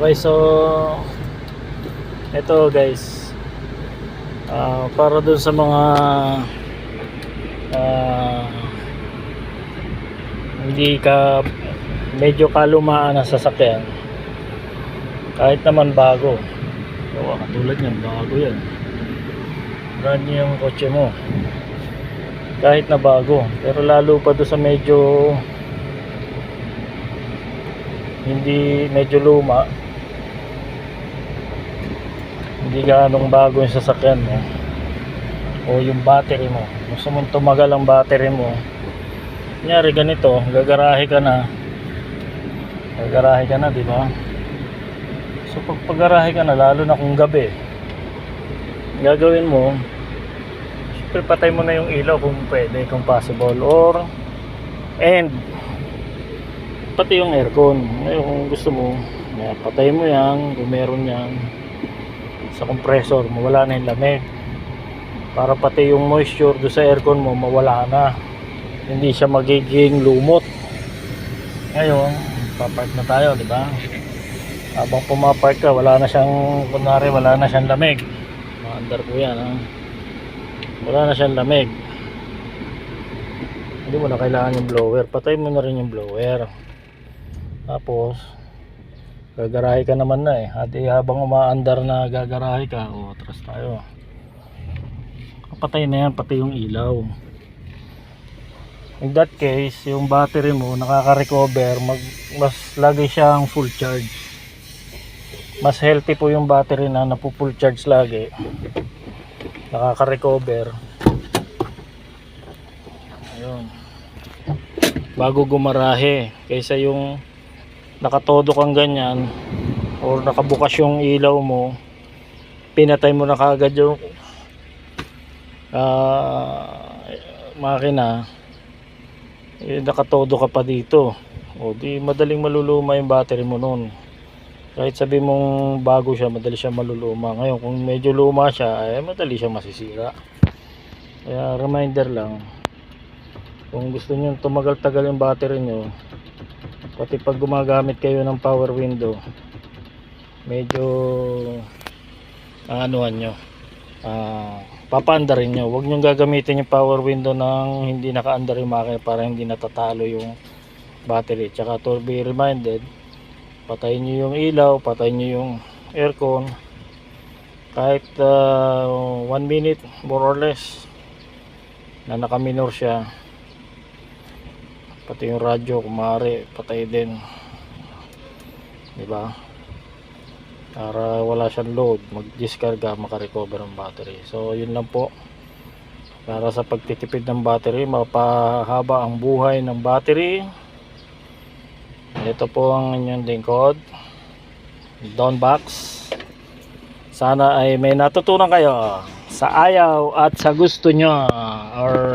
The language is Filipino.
Okay, so ito guys. Ah, para dun sa mga ah, hindi ka medyo kalumaan na sasakyan. Kahit naman bago. So, katulad niyan, bago yan. Brand new yung kotse mo. Kahit na bago. Pero lalo pa doon sa medyo hindi medyo luma hindi ganong bago yung sasakyan mo o yung battery mo. Gusto mong tumagal ang battery mo. Kunyari ganito gagarahe ka na. Gagarahe ka na di ba? So pag paggarahe ka na lalo na kung gabi gagawin mo syempre patay mo na yung ilaw kung pwede kung possible or and pati yung aircon. Ngayon kung gusto mo patay mo yan kung meron yan sa compressor mawala na yung lamig. Para pati yung moisture do sa aircon mo mawala na. Hindi siya magiging lumot. Ngayon papark na tayo di ba? Habang pumapark ka wala na siyang kunwari wala na siyang lamig. Maandar ko yan ha? wala na siyang lamig. Hindi mo na kailangan yung blower. Patay mo na rin yung blower. Tapos gagarahe ka naman na eh. At eh, habang umaandar na gagarahe ka o atras tayo. Patay na yan pati yung ilaw. In that case yung battery mo nakaka-recover mag, mas lagi siyang full charge. Mas healthy po yung battery na napu full charge lagi. Nakaka-recover. Ayun. Bago gumarahe kaysa yung nakatodo kang ganyan or nakabukas yung ilaw mo pinatay mo na kagad yung ah, makina eh, nakatodo ka pa dito. O di madaling maluluma yung battery mo nun. Kahit sabi mong bago siya madali siya maluluma. Ngayon kung medyo luma siya eh madali siya masisira. Kaya reminder lang kung gusto niyo tumagal-tagal yung battery nyo pati pag gumagamit kayo ng power window medyo aanuhan nyo. Ah papaandarin nyo. Huwag nyo gagamitin yung power window ng hindi nakaandar yung makina para hindi natatalo yung battery. Tsaka to be reminded patayin nyo yung ilaw patayin nyo yung aircon. Kahit 1 minute more or less na nakaminor siya pati yung radyo kumari patay din. Di ba para wala siyang load mag discarga makarecover ang battery. So yun lang po. Para sa pagtitipid ng battery mapahaba ang buhay ng battery. Ito po ang inyong lingkod. Don Box. Sana ay may natutunan kayo sa ayaw at sa gusto nyo. Or